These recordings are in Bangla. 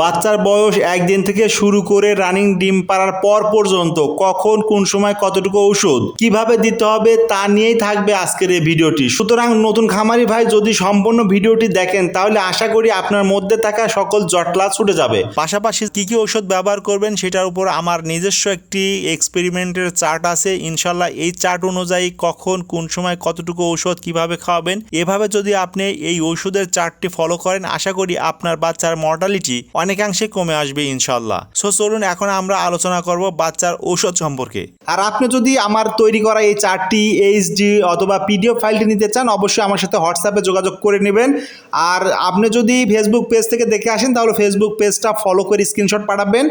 বাচ্চার বয়স একদিন থেকে শুরু করে রানিং ডিম পাড়ার পর পর্যন্ত কখন, কোন সময় কতটুকু ঔষধ কীভাবে দিতে হবে তা নিয়েই থাকবে আজকের এই ভিডিওটি। সুতরাং নতুন খামারি ভাই যদি সম্পূর্ণ ভিডিওটি দেখেন, তাহলে আশা করি আপনার মধ্যে থাকা সকল জটলা ছুটে যাবে। পাশাপাশি কি কি ঔষধ ব্যবহার করবেন সেটার উপর আমার নিজস্ব একটি এক্সপেরিমেন্টের চার্ট আছে। ইনশাল্লাহ এই চার্ট অনুযায়ী কখন, কোন সময় কতটুকু ঔষধ কীভাবে খাওয়াবেন। এভাবে যদি আপনি এই ঔষধের চার্টটি ফলো করেন, আশা করি আপনার বাচ্চার মর্টালিটি অনেকাংশে কমে আসবে ইনশাল্লাহ সো চলুন এখন আমরা আলোচনা করব বাচ্চার ঔষধ সম্পর্কে। আর আপনি যদি আমার তৈরি করা এই চারটি এইচডি অথবা পিডিএফ ফাইলটি নিতে চান, অবশ্যই আমার সাথে হোয়াটসঅ্যাপে যোগাযোগ করে নেবেন। আর আপনি যদি ফেসবুক পেজ থেকে দেখে আসেন, তাহলে ফেসবুক পেজটা ফলো করে স্ক্রিনশট পাঠাবেন।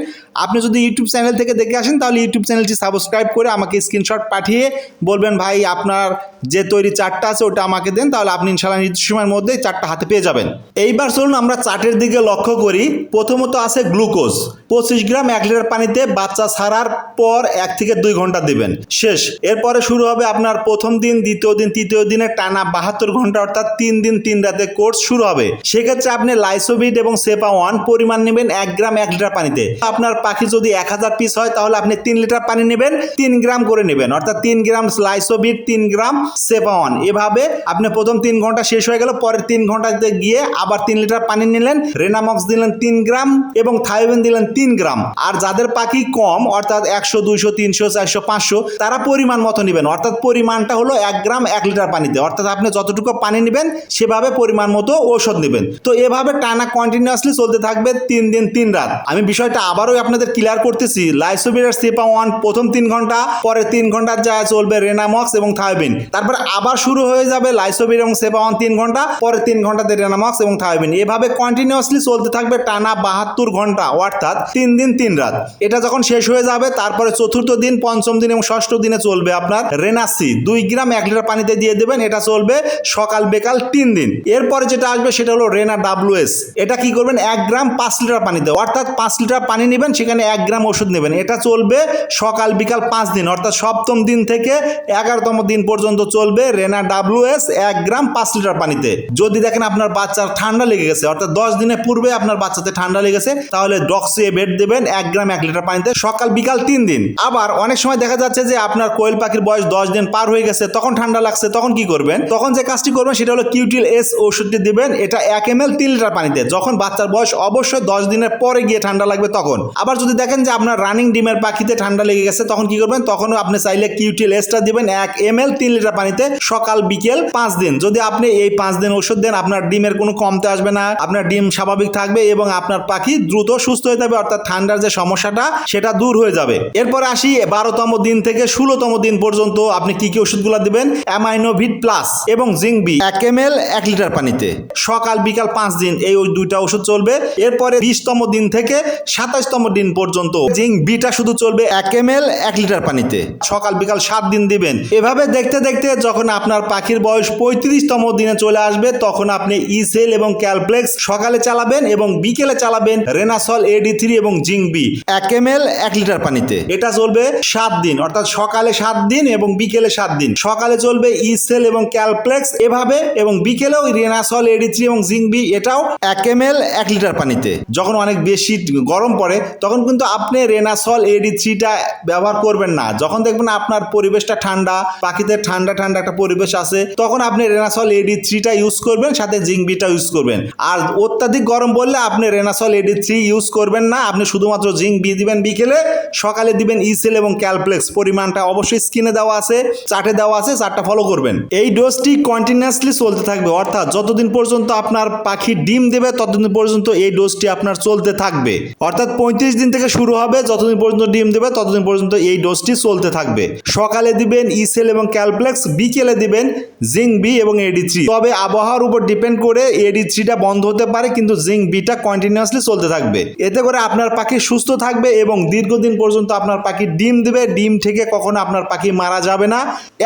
আপনি যদি ইউটিউব চ্যানেল থেকে দেখে আসেন, তাহলে ইউটিউব চ্যানেলটি সাবস্ক্রাইব করে আমাকে স্ক্রিনশট পাঠিয়ে বলবেন, ভাই, আপনার যে তৈরি চারটা আছে, ওটা আমাকে দেন, তাহলে আপনি ইনশাল্লাহ নির্দিষ্ট সময়ের মধ্যেই চারটা হাতে পেয়ে যাবেন। এইবার চলুন আমরা চার্টের দিকে লক্ষ্য করি। প্রথমত আছে গ্লুকোজ। পঁচিশ গ্রাম এক লিটার পানিতে বাচ্চা ছাড়ার পর এক থেকে দুই ঘণ্টা দিবেন। শেষ। এরপরে শুরু হবে আপনার প্রথম দিন, দ্বিতীয় দিন, তৃতীয় দিনে টানা বাহাত্তর ঘণ্টা, অর্থাৎ তিন দিন, তিন রাতে কোর্স শুরু হবে। সেক্ষেত্রে আপনি লাইসোবিট এবং সেপা ওয়ান পরিমাণ নেবেন এক গ্রাম এক লিটার পানিতে। আপনার পাখি যদি এক হাজার পিস হয়, তাহলে আপনি তিন লিটার পানি নেবেন, তিন গ্রাম করে নেবেন, অর্থাৎ তিন গ্রাম লাইসোবিট তিন গ্রাম সেপা ওয়ান। এভাবে আপনি প্রথম তিন ঘণ্টা শেষ হয়ে গেল, পরের তিন ঘন্টাতে গিয়ে আবার তিন লিটার পানি নিলেন, রেনামক্স দিলেন তিন গ্রাম এবং থাইবেন দিলেন তিন গ্রাম। আর যাদের পাখি কম, অর্থাৎ একশো, দুইশো, তিনশো, চারশো, পাঁচশো, তারা পরিমাণ মতো নেবেন। অর্থাৎ পরিমাণটা হলো এক গ্রাম, এক লিটার পানিতে। অর্থাৎ আপনি যতটুকু পানি নেবেন, সেভাবে পরিমাণ মতো ঔষধ নেবেন। তো এভাবে টানা কন্টিনিউয়াসলি চলতে থাকবে তিন দিন, তিন রাত। আমি বিষয়টা আবারও আপনাদের ক্লিয়ার করতেছি। লাইসোবিটার সেপা ওয়ান প্রথম তিন ঘণ্টা পরে তিন ঘণ্টার যা চলবে রেনামক্স এবং থাইবিন তারপরে আবার শুরু হয়ে যাবে লাইসোবির এবং সেপা ওয়ান তিন ঘণ্টা পরে তিন ঘন্টাতে রেনামক্স এবং থাইবিন এভাবে কন্টিনিউয়াসলি চলতে থাকবে টানা বাহাত্তর ঘণ্টা, অর্থাৎ তিন দিন তিন রাত। এটা যখন শেষ হয়ে যাবে, তারপরে চতুর্থ দিন, পঞ্চম দিন এবং ষষ্ঠ দিনে চলবে আপনার রেনাসি। দুই গ্রাম এক লিটার পানিতে দিয়ে দেবেন, এটা চলবে সকাল বেকাল তিন দিন। এরপরে যেটা আসবে, সেটা হলো রেনা ডাব্লুএস এটা কি করবেন? এক গ্রাম পাঁচ লিটার পানিতে। অর্থাৎ পাঁচ লিটার পানি নেবেন, সেখানে এক গ্রাম ওষুধ নেবেন। এটা চলবে সকাল বিকাল পাঁচ দিন, অর্থাৎ সপ্তম দিন থেকে এগারোতম দিন পর্যন্ত চলবে রেনা ডাব্লুএস এক গ্রাম পাঁচ লিটার পানিতে। যদি দেখেন আপনার বাচ্চার ঠান্ডা লেগে গেছে, অর্থাৎ দশ দিনের পূর্বে আপনার বাচ্চাতে ঠান্ডা লেগেছে, তাহলে ডক্সিয়ে বেড দেবেন, এক গ্রাম এক লিটার পানিতে, সকাল, বিকাল তিন দিন। আবার অনেক সময় দেখা যাচ্ছে যে আপনার কোয়েল পাখির বয়স দশ দিন পার হয়ে গেছে, তখন ঠান্ডা লাগছে, তখন কি করবেন? তখন যে কাজটি করবেন, সেটা হলো কিউটিল এস ওষুধটি দিবেন, এটা এক এম এল তিন লিটার পানিতে। যখন বাচ্চার বয়স অবশ্যই দশ দিনের পরে গিয়ে ঠান্ডা লাগবে তখন। আবার যদি দেখেন যে আপনার রানিং ডিমের পাখিতে ঠান্ডা লেগে গেছে, তখন কি করবেন? তখনও আপনি চাইলে কিউটিল এসটা দিবেন, এক এম এল তিন লিটার পানিতে, সকাল, বিকেল পাঁচ দিন। যদি আপনি এই পাঁচ দিন ওষুধ দেন, আপনার ডিমের কোনো কমতে আসবে না, আপনার ডিম স্বাভাবিক থাকবে এবং আপনার পাখি দ্রুত সুস্থ হয়ে যাবে, অর্থাৎ ঠান্ডার যে সমস্যাটা, সেটা দূর হয়ে যাবে। এরপর আসি, বারোতম দিন থেকে ষোলোতম দিন পর্যন্ত আপনি কি কি ওষুধগুলো দিবেন? অ্যামাইনোভিট প্লাস এবং জিঙ্ক বি এক এম এল এক লিটার পানিতে। সকাল, বিকাল পাঁচ দিন এই ওই দুইটা ওষুধ চলবে। এরপরে বিশতম দিন থেকে সাতাশতম দিন পর্যন্ত জিঙ্ক বিটা শুধু চলবে এক এম এল এক লিটার পানিতে। সকাল, বিকাল সাত দিন দিবেন। এভাবে দেখতে দেখতে যখন আপনার পাখির বয়স পঁয়ত্রিশতম দিনে চলে আসবে, তখন আপনি ইসেল এবং ক্যালপ্লেক্স সকালে চালাবেন এবং বিকেলে চালাবেন। রেনাসল এডি থ্রি এবং জিঙ্ক বি এক এম এল এক লিটার পানিতে। এটা চলবে সাত দিন অর্থাৎ সকালে সাত দিন এবং বিকেলে সাত দিন। সকালে চলবে ইসেল এবং ক্যালপ্লেক্স এভাবে এবং বিকেলেও রেনাসল এডি থ্রি এবং জিঙ্ক বি এটাও এক এম এল এক লিটার পানিতে। যখন অনেক বেশি গরম পড়ে তখন কিন্তু আপনি রেনাসল এডি থ্রিটা ব্যবহার করবেন না। যখন দেখবেন আপনার পরিবেশটা ঠান্ডা পাখিদের ঠান্ডা ঠান্ডা একটা পরিবেশ আছে তখন আপনি রেনাসল এডি থ্রিটা ইউজ করবেন সাথে জিঙ্ক বিটা ইউজ করবেন। আর অত্যাধিক গরম পড়লে আপনি রেনাসল এডি থ্রি ইউজ করবেন না। আপনি শুধুমাত্র জিঙ্ক বি দিবেন বিকেলে। সকালে দিবেন ইসেল এবং ক্যালপ্লেক্স পরিমাণটা অবশ্যই স্ক্রিনে দেওয়া আছে চার্টে দেওয়া আছে চার্টটা ফলো করবেন। এই ডোজটি কন্টিনিউয়াসলি চলতে থাকবে। অর্থাৎ যতদিন পর্যন্ত আপনার পাখি ডিম দেবে, ততদিন পর্যন্ত এই ডোজটি আপনার চলতে থাকবে। অর্থাৎ পঁয়ত্রিশ দিন থেকে শুরু হবে, যতদিন পর্যন্ত ডিম দেবে, ততদিন পর্যন্ত এই ডোজটি চলতে থাকবে। সকালে দিবেন ইসেল এবং ক্যালপ্লেক্স বিকেলে দিবেন জিঙ্ক বি এবং এডি থ্রি তবে আবহাওয়ার উপর ডিপেন্ড করে এডি থ্রিটা বন্ধ হতে পারে, কিন্তু জিঙ্ক বিটা কন্টিনিউয়াসলি চলতে থাকবে। এতে করে আপনার পাখি সুস্থ থাকবে এবং দীর্ঘদিন পর্যন্ত আপনার পাখি ডিম দেবে। ডিম থেকে কখনো আপনার পাখি মারা যাবে না।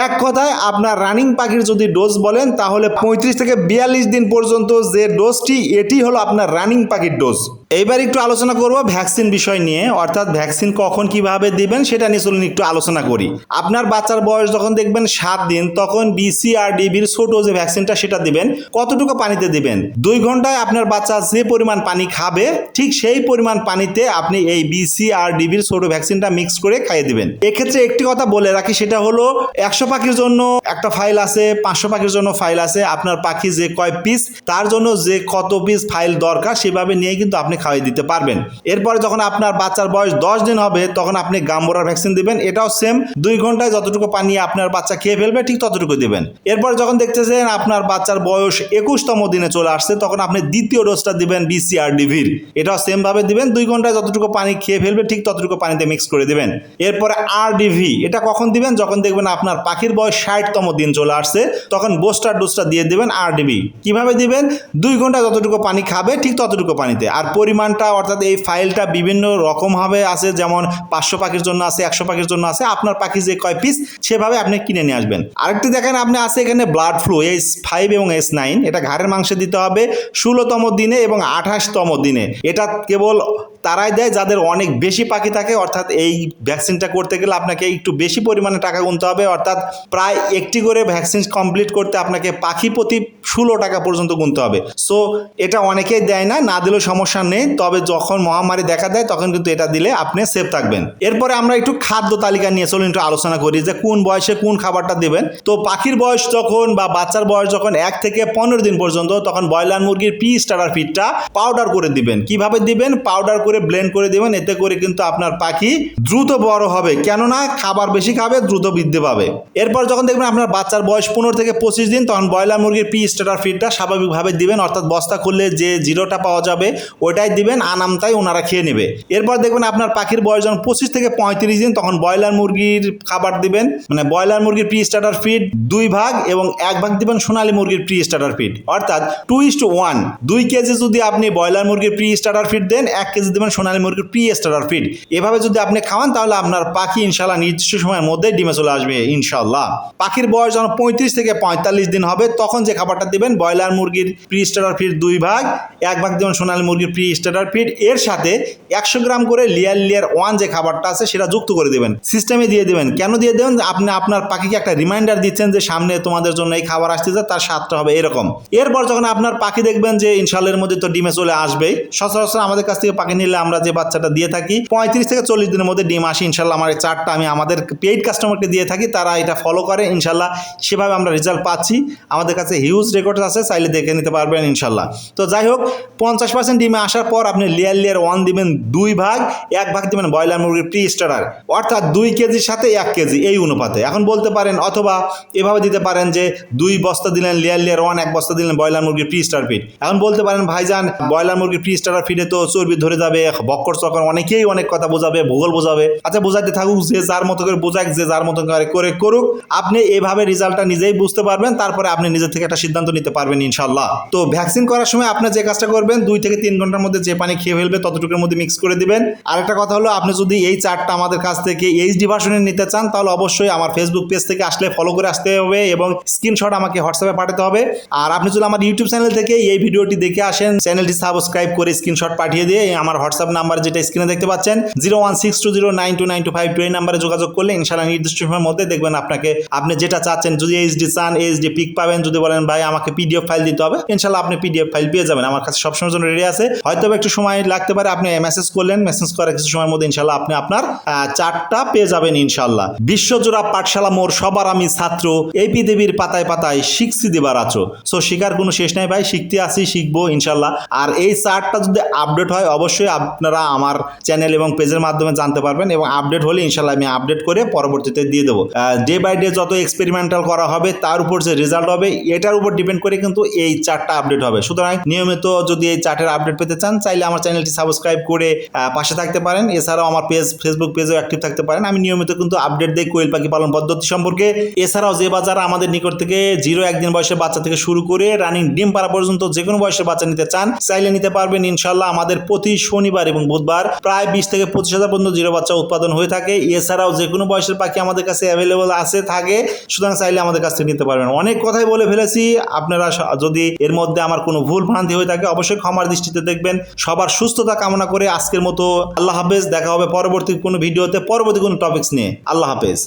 এক কথায়, আপনার রানিং পাখির যদি ডোজ বলেন, তাহলে পঁয়ত্রিশ থেকে বিয়াল্লিশ দিন পর্যন্ত যে ডোজটি, এটি হলো আপনার রানিং পাখির ডোজ। এইবার একটু আলোচনা করব ভ্যাকসিন বিষয় নিয়ে, অর্থাৎ ভ্যাকসিন কখন কীভাবে দিবেন সেটা নিয়ে চলুন একটু আলোচনা করি। আপনার বাচ্চার বয়স যখন দেখবেন সাত দিন, তখন বিসিআরডিবির ছোট যে ভ্যাকসিনটা সেটা দিবেন, কতটুকু পানিতে দিবেন? দুই ঘন্টায় আপনার বাচ্চা যে পরিমাণ পানি খাবে, ঠিক সেই পরিমাণ পানিতে আপনি এই বিসিআরডিবির ছোট ভ্যাকসিনটা মিক্স করে খাইয়ে দিবেন। এক্ষেত্রে একটি কথা বলে রাখি, সেটা হলো একশো পাখির জন্য একটা ফাইল আছে, পাঁচশো পাখির জন্য ফাইল আছে, আপনার পাখি যে কয় পিস তার জন্য যে কত পিস ফাইল দরকার, সেভাবে নিয়ে কিন্তু আপনি খাওয়াই দিতে পারবেন। এরপরে যখন আপনার বাচ্চার বয়স দশ দিন হবে, তখন আপনি গাম্বোরার ভ্যাকসিন দিবেন। এটাও সেম দুই ঘন্টায় যতটুকু পানি আপনার বাচ্চা খেয়ে ফেলবে, ঠিক ততটুকু দিবেন। এরপর যখন দেখতেছেন আপনার বাচ্চার বয়স একুশতম দিনে চলে আসছে, তখন আপনি দ্বিতীয় ডোজটা দিবেন বিসিআরডিভির এটাও সেম ভাবে দিবেন, দুই ঘন্টায় যতটুকু পানি খেয়ে ফেলবে, ঠিক ততটুকু পানিতে মিক্স করে দিবেন। এরপরে আরডিভি এটা কখন দিবেন? যখন দেখবেন আপনার পাখির বয়স ষাটতম দিন চলে আসছে, তখন বোস্টার ডোজটা দিয়ে দিবেন আরডিবি কীভাবে দিবেন? দুই ঘণ্টা যতটুকু পানি খাবে, ঠিক ততটুকু পানিতে। আর পরিমাণটা, অর্থাৎ এই ফাইলটা বিভিন্ন রকমভাবে আছে, যেমন পাঁচশো পাখির জন্য আছে, একশো পাখির জন্য আছে, আপনার পাখি যে কয় পিস সেভাবে আপনি কিনে নিয়ে আসবেন। আরেকটি দেখেন, আপনি আছে এখানে ব্লাড ফ্লু এস ফাইভ এবং এস নাইন এটা ঘাড়ের মাংসে দিতে হবে, ষোলোতম দিনে এবং আঠাশতম দিনে। এটা কেবল তারাই দেয় যাদের অনেক বেশি পাখি থাকে, অর্থাৎ এই ভ্যাকসিনটা করতে গেলে আপনাকে একটু বেশি পরিমাণে টাকা গুনতে হবে, অর্থাৎ প্রায় একটি করে ভ্যাকসিন কমপ্লিট করতে আপনাকে পাখি প্রতি ষোলো টাকা পর্যন্ত গুনতে হবে। সো এটা অনেকেই দেয় না না দিলেও সমস্যা নেই, তবে যখন মহামারী দেখা দেয়, তখন কিন্তু এটা দিলে আপনি সেফ থাকবেন। এরপরে আমরা একটু খাদ্য তালিকা নিয়ে চলুন, একটু আলোচনা করি যে কোন বয়সে কোন খাবারটা দেবেন। তো পাখির বয়স যখন বা বাচ্চার বয়স যখন এক থেকে পনেরো দিন পর্যন্ত, তখন ব্রয়লার মুরগির পি স্টারার ফিডটা পাউডার করে দিবেন। কীভাবে দিবেন? পাউডার করে ব্লেন্ড করে দিবেন, এতে করে কিন্তু আপনার পাখি দ্রুত বড় হবে। কেননা খাবার বেশি খাবে, দ্রুত বৃদ্ধি পাবে। এরপর যখন দেখবেন আপনার বাচ্চার বয়স পনেরো থেকে পঁচিশ দিন, তখন ব্রয়লার মুরগির পি স্টার্টার ফিডটা স্বাভাবিকভাবে দিবেন, অর্থাৎ বস্তা খুললে যে জিরোটা পাওয়া যাবে ওটাই দিবেন আনামতাই ওনারা খেয়ে নেবে। এরপর দেখবেন আপনার পাখির বয়স যখন পঁচিশ থেকে পঁয়ত্রিশ দিন, তখন ব্রয়লার মুরগির খাবার দিবেন মানে ব্রয়লার মুরগির প্রি স্টার্টার ফিড দুই ভাগ এবং এক ভাগ দিবেন সোনালী মুরগির প্রি স্টার্টার ফিড অর্থাৎ টু ইস টু ওয়ান দুই কেজি যদি আপনি ব্রয়লার মুরগির প্রি স্টার্টার ফিড দেন, এক কেজি দেবেন সোনালী মুরগির প্রি স্টার্টার ফিড এভাবে যদি আপনি খাওয়ান, তাহলে আপনার পাখি ইনশাল্লাহ নির্দিষ্ট সময়ের মধ্যে ডিমে চলে আসবে ইনশাল্লাহ পাখির বয়স যখন পঁয়ত্রিশ থেকে পঁয়তাল্লিশ দিন হবে, তখন যে খাবারটা দিবেন, ব্রয়লার মুরগির প্রি স্টার্টার ফিড দুই ভাগ, এক ভাগ দেবেন সোনালী মুরগির প্রি স্টার্টার ফিড এর সাথে একশো গ্রাম করে লিয়ার লিয়ার ওয়ান যে খাবারটা আছে, সেটা যুক্ত করে দেবেন। সিস্টেমে দিয়ে দেবেন। কেন দিয়ে দেবেন? আপনি আপনার পাখিকে একটা রিমাইন্ডার দিচ্ছেন যে সামনে তোমাদের জন্য এই খাবার আসতেছে তার স্বাদটা হবে এরকম। এরপর যখন আপনার পাখি দেখবেন যে ইনশাল্লের মধ্যে তো ডিমে চলে আসবেই, সচরাচর আমাদের কাছ থেকে পাখি নিলে আমরা যে বাচ্চাটা দিয়ে থাকি, পঁয়ত্রিশ থেকে চল্লিশ দিনের মধ্যে ডিম আসে। ইনশাল্লাহ আমার এই চারটা আমি আমাদের পেইড কাস্টমারকে দিয়ে থাকি, তারা এটা ফলো করে। ইনশাল্লাহ সেভাবে আমরা রেজাল্ট পাচ্ছি। আমাদের কাছে হিউজ রেকর্ড আছে, চাইলে দেখে নিতে পারবেন ইনশাল্লাহ। তো যাই হোক, পঞ্চাশ পার্সেন্ট ডিমে আসার পর আপনি লেয়ার লেয়ার ওয়ান দিবেন দুই ভাগ, এক ভাগ দিবেন ব্রয়লার মুরগির প্রি স্টারার অর্থাৎ দুই কেজির সাথে এক কেজি, এই অনুপাতে। এখন বলতে পারেন, অথবা এভাবে দিতে পারেন যে দুই বস্তা দিলেন লেয়ার লেয়ার ওয়ান এক বস্তা দিলেন ব্রয়লার মুরগির প্রি স্টার ফিড এখন বলতে পারেন, ভাইজান, ব্রয়লার মুরগির প্রি স্টার ফিডে তো চর্বি ধরে যাবে বক্কর চক্কর অনেকেই অনেক কথা বোঝাবে, ভূগোল বোঝাবে। আচ্ছা বোঝাতে থাকুক, যে যার মতো করে বোঝাক, যে যার মতো করে করে করুক, আপনি এভাবে রেজাল্টটা নিজেই বুঝতে পারবেন, তারপরে আপনি নিজের থেকে একটা সিদ্ধান্ত নিতে পারবেন ইনশাল্লাহ তো ভ্যাকসিন করার সময় আপনি যে কাজটা করবেন, দুই থেকে তিন ঘণ্টার মধ্যে যে পানি খেয়ে ফেলবে, ততটুকুর মধ্যে মিক্স করে দিবেন। আরেকটা কথা হলো, আপনি যদি এই চারটা আমাদের কাছ থেকে এইচডি ভার্সনে নিতে চান, তাহলে অবশ্যই আমার ফেসবুক পেজ থেকে আসলে ফলো করে আসতে হবে এবং স্ক্রিনশট আমাকে হোয়াটসঅ্যাপে পাঠাতে হবে। আর আপনি যদি আমার ইউটিউব চ্যানেল থেকে এই ভিডিওটি দেখে আসেন চ্যানেলটি সাবস্ক্রাইব করে স্ক্রিনশট পাঠিয়ে দিয়ে আমার হোয়াটসঅ্যাপ নাম্বার যেটা স্ক্রিনে দেখতে পাচ্ছেন zero one six two zero nine two nine two five two এই নাম্বারে যোগাযোগ করলে ইনশাল্লাহ নির্দিষ্ট সময়ের মধ্যে দেখবেন আপনাকে, আপনি যেটা চাচ্ছেন, যদি এইচডি চান এইচডি পিক পাবেন, যদি বলেন, ভাই, আমাকে পিডিএফ ফাইল দিতে হবে ইনশাল্লাহ আপনি পিডিএফ ফাইল পেয়ে যাবেন। আমার কাছে সবসময় জন্য রেডি আছে। হয়তো একটু সময় লাগতে পারে, আপনি মেসেজ করলেন মেসেজ করার কিছু সময়ের মধ্যে ইনশাল্লাহ আপনি আপনার চারটা পেয়ে যাবেন ইনশাল্লাহ বিশ্বজোড়া পাঠশালা মোর সবার আমি ছাত্র, এই পৃথিবীর পাতায় পাতায় শিখছি দেবার আছো সো শেখার কোনো শেষ নাই, ভাই, শিখতে আসি, শিখব ইনশাল্লাহ আর এই চার্টটা যদি আপডেট হয়, অবশ্যই আপনারা আমার চ্যানেল এবং পেজের মাধ্যমে জানতে পারবেন এবং আপডেট হলে ইনশাল্লাহ আমি আপডেট করে পরবর্তীতে দিয়ে দেবো। ডে বাই ডে যত এক্সপেরিমেন্টাল করা হবে, তার উপর যে রেজাল্ট হবে, এটার উপর ডিপেন্ড করে কিন্তু এই চার্টটা আপডেট হবে। সুতরাং নিয়মিত যদি এই চার্টের আপডেট পেতে চান, চাইলে আমার চ্যানেলটি সাবস্ক্রাইব করে পাশে থাকতে পারেন। এছাড়াও আমার পেজ ফেসবুক পেজেও অ্যাক্টিভ থাকতে পারেন। আমি নিয়মিত কিন্তু আপডেট দিই কোয়েল পাখি পালন পদ্ধতি সম্পর্কে। এছাড়াও যে বাজার আমাদের নিকট থেকে জিরো একদিন বয়সের বাচ্চা থেকে শুরু করে রানিং ডিম পাড়া পর্যন্ত যে কোনো বয়সের বাচ্চা নিতে চান, চাইলে নিতে পারবেন। ইনশাল্লাহ আমাদের প্রতি শনি শনিবার এবং বুধবার প্রায় বিশ থেকে পঁচিশ হাজার পর্যন্ত জিরো বাচ্চা উৎপাদন হয়ে থাকে। এছাড়াও যে কোনো বয়সের পাখি আমাদের কাছে অ্যাভেলেবল আছে, থাকে, সুতরাং চাইলে আমাদের কাছ থেকে নিতে পারবেন। অনেক কথাই বলে ফেলেছি, আপনারা যদি এর মধ্যে আমার কোনো ভুল ভ্রান্তি হয়ে থাকে, অবশ্যই ক্ষমার দৃষ্টিতে দেখবেন। সবার সুস্থতা কামনা করে আজকের মতো আল্লাহ হাফেজ, দেখা হবে পরবর্তী কোনো ভিডিওতে, পরবর্তী কোনো টপিকস নিয়ে। আল্লাহ হাফেজ।